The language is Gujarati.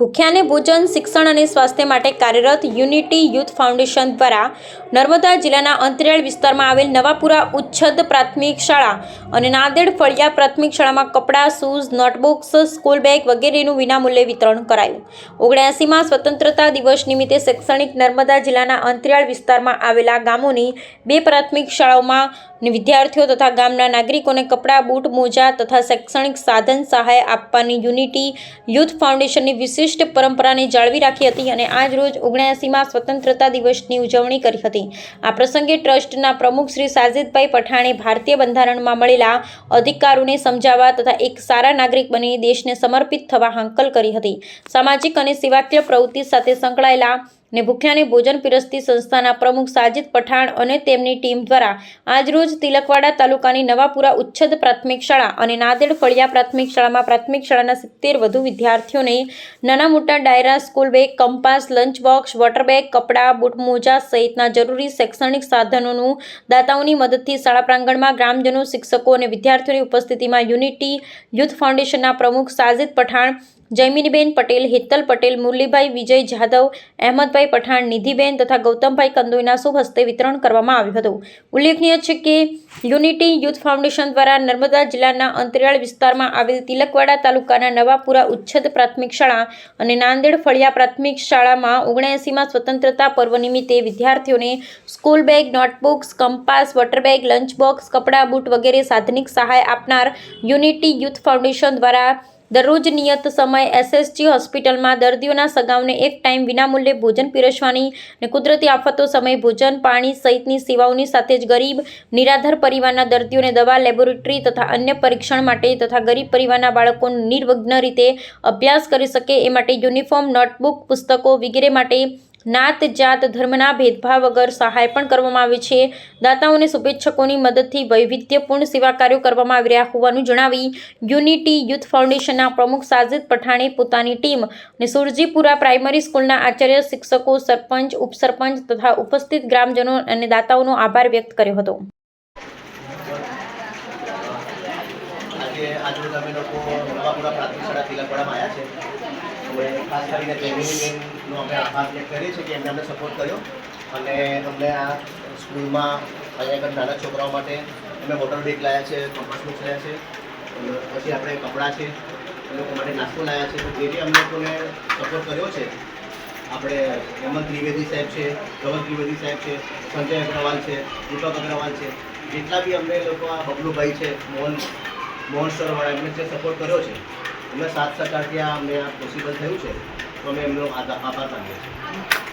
ભૂખ્યાને ભોજન, શિક્ષણ અને સ્વાસ્થ્ય માટે કાર્યરત યુનિટી યુથ ફાઉન્ડેશન દ્વારા નર્મદા જિલ્લાના અંતરિયાળ વિસ્તારમાં આવેલ નવાપુરા ઉચ્છદ પ્રાથમિક શાળા અને નાંદેડ ફળિયા પ્રાથમિક શાળામાં કપડાં, શૂઝ, નોટબુક્સ, સ્કૂલ બેગ વગેરેનું વિનામૂલ્યે વિતરણ કરાયું. ઓગણ્યાસીમાં સ્વતંત્રતા દિવસ નિમિત્તે શૈક્ષણિક નર્મદા જિલ્લાના અંતરિયાળ વિસ્તારમાં આવેલા ગામોની બે પ્રાથમિક શાળાઓમાં વિદ્યાર્થીઓ તથા ગામના નાગરિકોને કપડાં, બૂટ, મોજા તથા શૈક્ષણિક સાધન સહાય આપવાની યુનિટી યુથ ફાઉન્ડેશનની વિશિષ્ટ પરંપરાને જાળવી રાખી હતી અને આજ રોજ ઓગણ્યાસીમાં સ્વતંત્રતા દિવસની ઉજવણી કરી હતી. આ પ્રસંગે ટ્રસ્ટના પ્રમુખ શ્રી સાજિદભાઈ પઠાણે ભારતીય બંધારણમાં મળેલા અધિકારોને સમજાવવા તથા એક સારા નાગરિક બની દેશને સમર્પિત થવા હાંકલ કરી હતી. સામાજિક અને સેવાકીય પ્રવૃત્તિ સાથે સંકળાયેલા ને ભૂખ્યાને ભોજન પીરસતી સંસ્થાના પ્રમુખ સાજિદ પઠાણ અને તેમની ટીમ દ્વારા આજરોજ તિલકવાડા તાલુકાની નવાપુરા ઉચ્છદ પ્રાથમિક શાળા અને નાદેડ ફળિયા પ્રાથમિક શાળામાં પ્રાથમિક શાળાના સિત્તેર વધુ વિદ્યાર્થીઓને નાના મોટા ડાયરા, school bag, compass, lunch box, water bag, કપડાં, બૂટ મોજા સહિતના જરૂરી શૈક્ષણિક સાધનોનું દાતાઓની મદદથી શાળા પ્રાંગણમાં ગ્રામજનો, શિક્ષકો અને વિદ્યાર્થીઓની ઉપસ્થિતિમાં યુનિટી યુથ ફાઉન્ડેશનના પ્રમુખ સાજિદ પઠાણ જયમિનીબેન પટેલ, હેતલ પટેલ, મુરલીભાઈ વિજય જાદવ અહેમદભાઈ પઠાણ, નિધિબેન તથા ગૌતમભાઈ કંદોઈના શુભ હસ્તે વિતરણ કરવામાં આવ્યું હતું. ઉલ્લેખનીય છે કે યુનિટી યુથ ફાઉન્ડેશન દ્વારા નર્મદા જિલ્લાના અંતરિયાળ વિસ્તારમાં આવેલ તિલકવાડા તાલુકાના નવાપુરા ઉચ્છદ પ્રાથમિક શાળા અને નાંદેડ ફળિયા પ્રાથમિક શાળામાં ઓગણએંસીમાં સ્વતંત્રતા પર્વ નિમિત્તે વિદ્યાર્થીઓને school bag, notebooks, compass, water bag, lunch box, કપડાં, બૂટ વગેરે સાધનિક સહાય આપનાર યુનિટી યુથ ફાઉન્ડેશન દ્વારા દરરોજ નિયત સમય એસએસજી હોસ્પિટલમાં દર્દીઓના સગાઓને એક ટાઈમ વિનામૂલ્યે ભોજન પીરસવાની અને કુદરતી આફતો સમયે ભોજન, પાણી સહિતની સેવાઓની સાથે જ ગરીબ, નિરાધાર પરિવારના દર્દીઓને દવા, લેબોરેટરી તથા અન્ય પરીક્ષણ માટે તથા ગરીબ પરિવારના બાળકો નિર્વિઘ્ન રીતે અભ્યાસ કરી શકે એ માટે યુનિફોર્મ, નોટબુક, પુસ્તકો વગેરે માટે નાત, જાત, ધર્મના ભેદભાવ વગર સહાય પણ કરવામાં આવે છે. દાતાઓને શુભેચ્છકોની મદદથી વૈવિધ્યપૂર્ણ સેવા કાર્યો કરવામાં આવી રહ્યા હોવાનું જણાવી યુનિટી યુથ ફાઉન્ડેશનના પ્રમુખ સાજિદ પઠાણે પોતાની ટીમ અને સુરજીપુરા પ્રાઇમરી સ્કૂલના આચાર્ય શિક્ષકો, સરપંચ, ઉપસરપંચ તથા ઉપસ્થિત ગ્રામજનો અને દાતાઓનો આભાર વ્યક્ત કર્યો હતો. આજે આજરોજ અમે લોકો નવાપુરા પ્રાથમિક શાળા તિલકવાડામાં આવ્યા છે. હવે ખાસ કરીને જયમિનીબેનનો અમે આભાર વ્યક્ત કરીએ છીએ કે એમને અમને સપોર્ટ કર્યો. અને અમને આ સ્કૂલમાં અહીંયા આગળ નાના છોકરાઓ માટે અમે વોટર બેગ લાવ્યા છે કંપાસ બુક્સ લાવ્યા છે પછી આપણે કપડાં છે, એ લોકો માટે નાસ્તો લાવ્યા છે. તો જે બી અમને લોકોને સપોર્ટ કર્યો છે, આપણે હેમંત ત્રિવેદી સાહેબ છે, ધવલ ત્રિવેદી સાહેબ છે, સંજય અગ્રવાલ છે, દીપક અગ્રવાલ છે, જેટલા બી અમને લોકો આ બબલુભાઈ છે, મોહન મોહન સરવાળા એમને જે સપોર્ટ કર્યો છે, એમને સાથ સહકારથી આ અમને આ પોસિબલ થયું છે, તો અમે એમનો આભાર માનીએ છીએ.